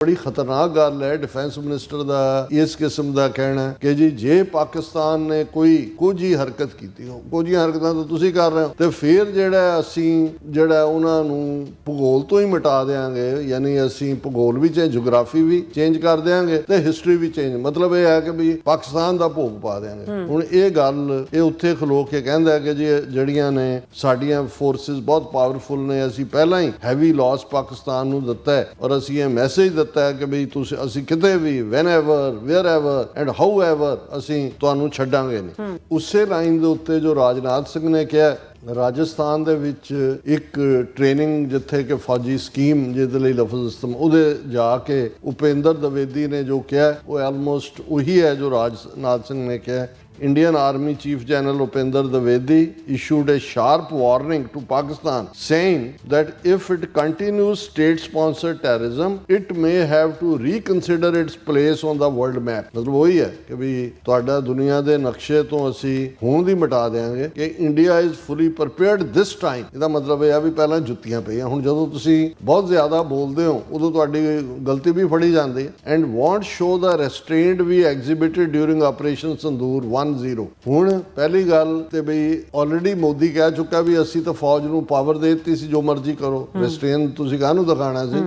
ਬੜੀ ਖਤਰਨਾਕ ਗੱਲ ਹੈ ਡਿਫੈਂਸ ਮਿਨਿਸਟਰ ਦਾ ਇਸ ਕਿਸਮ ਦਾ ਕਹਿਣਾ ਕਿ ਜੀ ਜੇ ਪਾਕਿਸਤਾਨ ਨੇ ਕੋਈ ਕੁਝ ਹੀ ਹਰਕਤ ਕੀਤੀ ਹੋ ਕੁਝ ਹੀ ਹਰਕਤਾਂ ਤਾਂ ਤੁਸੀਂ ਕਰ ਰਹੇ ਹੋ ਤੇ ਫਿਰ ਜਿਹੜਾ ਅਸੀਂ ਜਿਹੜਾ ਉਹਨਾਂ ਨੂੰ ਭੂਗੋਲ ਤੋਂ ਹੀ ਮਿਟਾ ਦੇਾਂਗੇ ਯਾਨੀ ਅਸੀਂ ਭੂਗੋਲ ਵੀ ਚੇ ਜੀਓਗ੍ਰਾਫੀ ਵੀ ਚੇਂਜ ਕਰ ਦੇਾਂਗੇ ਤੇ ਹਿਸਟਰੀ ਵੀ ਚੇਂਜ ਮਤਲਬ ਇਹ ਹੈ ਕਿ ਵੀ ਪਾਕਿਸਤਾਨ ਦਾ ਭੋਗ ਪਾ ਦੇਾਂਗੇ ਹੁਣ ਇਹ ਗੱਲ ਇਹ ਉੱਥੇ ਖਲੋ ਕੇ ਕਹਿੰਦਾ ਹੈ ਕਿ ਜੀ ਜਿਹੜੀਆਂ ਨੇ ਸਾਡੀਆਂ ਫੋਰਸਿਸ ਬਹੁਤ ਪਾਵਰਫੁਲ ਨੇ ਅਸੀਂ ਪਹਿਲਾਂ ਹੀ ਹੈਵੀ ਲਾਸ ਪਾਕਿਸਤਾਨ ਨੂੰ ਦਿੱਤਾ ਹੈ ਔਰ ਅਸੀਂ ਇਹ ਮੈਸੇਜ ਦਿੱਤਾ ਹੈ ਕਿ ਵੀ ਤੁਸੀਂ ਅਸੀਂ ਕਿਤੇ ਵੀ whenever wherever and however ਅਸੀਂ ਤੁਹਾਨੂੰ ਛੱਡਾਂਗੇ ਨਹੀਂ। ਉਸੇ ਲਾਈਨ ਦੇ ਉੱਤੇ ਜੋ ਰਾਜਨਾਥ ਸਿੰਘ ਨੇ ਕਿਹਾ ਰਾਜਸਥਾਨ ਦੇ ਵਿੱਚ ਇੱਕ ਟ੍ਰੇਨਿੰਗ ਜਿੱਥੇ ਕਿ ਫੌਜੀ ਸਕੀਮ ਜਿਹਦੇ ਲਈ ਲਫ਼ਜ਼ ਇਸਤਮ ਉਹਦੇ ਜਾ ਕੇ ਉਪੇਂਦਰ ਦਵੇਦੀ ਨੇ ਜੋ ਕਿਹਾ ਉਹ ਆਲਮੋਸਟ ਉਹੀ ਹੈ ਜੋ ਰਾਜਨਾਥ ਸਿੰਘ ਨੇ ਕਿਹਾ Indian Army Chief General Upinder Dwivedi issued a sharp warning to Pakistan saying that if it continues state-sponsored terrorism, it may have to reconsider its place on the world map. ਮਤਲਬ ਉਹੀ ਹੈ ਕਿ ਵੀ ਤੁਹਾਡਾ ਦੁਨੀਆ ਦੇ ਨਕਸ਼ੇ ਤੋਂ ਅਸੀਂ ਹੁਣ ਦੀ ਮਿਟਾ ਦੇਾਂਗੇ ਕਿ India is fully prepared this time ਇਹਦਾ ਮਤਲਬ ਇਹ ਆ ਵੀ ਪਹਿਲਾਂ ਜੁੱਤੀਆਂ ਪਈਆਂ ਹੁਣ ਜਦੋਂ ਤੁਸੀਂ ਬਹੁਤ ਜ਼ਿਆਦਾ ਬੋਲਦੇ ਹੋ ਉਦੋਂ ਤੁਹਾਡੀ ਗਲਤੀ ਵੀ ਫੜੀ ਜਾਂਦੀ ਹੈ and want show the restrained we exhibited during Operation Sindoor 10 ਹੁਣ ਪਹਿਲੀ ਗੱਲ ਤੇ ਬਈ ਆਲਰੇਡੀ ਮੋਦੀ ਕਹਿ ਚੁੱਕਾ ਵੀ ਅਸੀਂ ਤਾਂ ਫੌਜ ਨੂੰ ਪਾਵਰ ਦੇ ਦਿੱਤੀ ਸੀ ਜੋ ਮਰਜ਼ੀ ਕਰੋ। ਰੈਸਟ੍ਰੇਨ ਤੁਸੀਂ ਕਾਹਨੂੰ ਦਿਖਾਣਾ ਸੀ?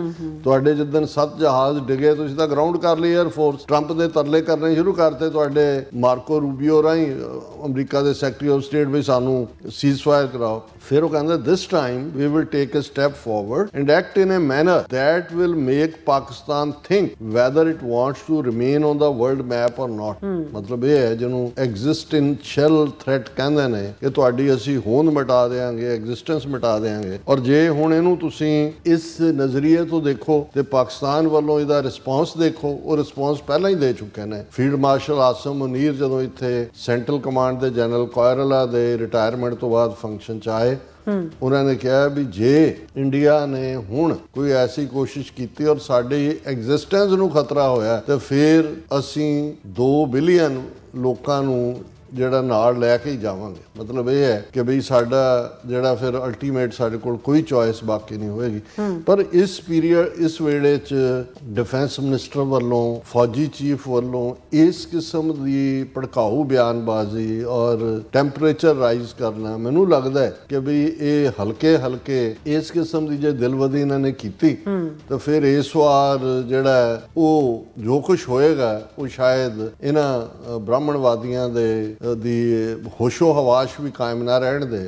ਤੁਹਾਡੇ ਜਿੱਦਨ ਸੱਤ ਜਹਾਜ਼ ਡਿਗੇ ਤੁਸੀਂ ਤਾਂ ਗਰਾਊਂਡ ਕਰ ਲਈ 에ਅਰ ਫੋਰਸ ਟਰੰਪ ਦੇ ਤਰਲੇ ਕਰਨੇ ਸ਼ੁਰੂ ਕਰਤੇ ਤੁਹਾਡੇ ਮਾਰਕੋ ਰੂਬੀਓ ਅ, ਅਮਰੀਕਾ ਦੇ ਸੈਕਟਰੀ ਆਫ ਸਟੇਟ ਵੀ ਸਾਨੂੰ ਸੀਜ਼ਫਾਇਰ ਕਰਾਓ। ਫਿਰ ਉਹ ਕਹਿੰਦਾ this time we will take a step forward and act in a manner that will make Pakistan think whether it wants to remain on the world map or not. ਮਤਲਬ ਇਹ ਹੈ ਜਿਹਨੂੰ existential threat ਕਹਿੰਦੇ ਨੇ ਕਿ ਤੁਹਾਡੀ ਅਸੀਂ ਹੋਂਦ ਮਿਟਾ ਦੇਾਂਗੇ ਐਗਜ਼ਿਸਟੈਂਸ ਮਿਟਾ ਦੇਾਂਗੇ ਔਰ ਜੇ ਹੁਣ ਇਹਨੂੰ ਤੁਸੀਂ ਇਸ ਨਜ਼ਰੀਏ ਤੋਂ ਦੇਖੋ ਤੇ ਪਾਕਿਸਤਾਨ ਵੱਲੋਂ ਇਹਦਾ ਰਿਸਪਾਂਸ ਦੇਖੋ ਉਹ ਰਿਸਪਾਂਸ ਪਹਿਲਾਂ ਹੀ ਦੇ ਚੁੱਕੇ ਨੇ। ਫੀਲਡ ਮਾਰਸ਼ਲ ਆਸਮ ਮੁਨੀਰ ਜਦੋਂ ਇੱਥੇ ਸੈਂਟਰਲ ਕਮਾਂਡ ਦੇ ਜਨਰਲ ਕੋਇਰਲਾ ਦੇ ਰਿਟਾਇਰਮੈਂਟ ਤੋਂ ਬਾਅਦ ਫੰਕਸ਼ਨ ਚ ਆਏ ਉਹਨਾਂ ਨੇ ਕਿਹਾ ਵੀ ਜੇ ਇੰਡੀਆ ਨੇ ਹੁਣ ਕੋਈ ਐਸੀ ਕੋਸ਼ਿਸ਼ ਕੀਤੀ ਔਰ ਸਾਡੀ ਐਗਜ਼ਿਸਟੈਂਸ ਨੂੰ ਖਤਰਾ ਹੋਇਆ ਤੇ ਫਿਰ ਅਸੀਂ 2 ਬਿਲੀਅਨ ਲੋਕਾਂ ਨੂੰ ਜਿਹੜਾ ਨਾਲ ਲੈ ਕੇ ਹੀ ਜਾਵਾਂਗੇ। ਮਤਲਬ ਇਹ ਹੈ ਕਿ ਬਈ ਸਾਡਾ ਜਿਹੜਾ ਫਿਰ ਅਲਟੀਮੇਟ ਸਾਡੇ ਕੋਲ ਕੋਈ ਚੋਇਸ ਬਾਕੀ ਨਹੀਂ ਹੋਏਗੀ। ਪਰ ਇਸ ਪੀਰੀਅਡ ਇਸ ਵੇਲੇ 'ਚ ਡਿਫੈਂਸ ਮਿਨਿਸਟਰ ਵੱਲੋਂ ਫੌਜੀ ਚੀਫ ਵੱਲੋਂ ਇਸ ਕਿਸਮ ਦੀ ਭੜਕਾਊ ਬਿਆਨਬਾਜ਼ੀ ਔਰ ਟੈਂਪਰੇਚਰ ਰਾਈਜ਼ ਕਰਨਾ ਮੈਨੂੰ ਲੱਗਦਾ ਹੈ ਕਿ ਬਈ ਇਹ ਹਲਕੇ ਹਲਕੇ ਇਸ ਕਿਸਮ ਦੀ ਜੇ ਦਿਲਵਦੀ ਇਹਨਾਂ ਨੇ ਕੀਤੀ ਤਾਂ ਫਿਰ ਇਸ ਵਾਰ ਜਿਹੜਾ ਉਹ ਜੋ ਕੁਝ ਹੋਏਗਾ ਉਹ ਸ਼ਾਇਦ ਇਹਨਾਂ ਬ੍ਰਾਹਮਣਵਾਦੀਆਂ ਦੇ ਦੀ ਹੋਸ਼ੋ ਹਵਾਸ਼ ਵੀ ਕਾਇਮ ਨਾ ਰਹਿਣ ਦੇ।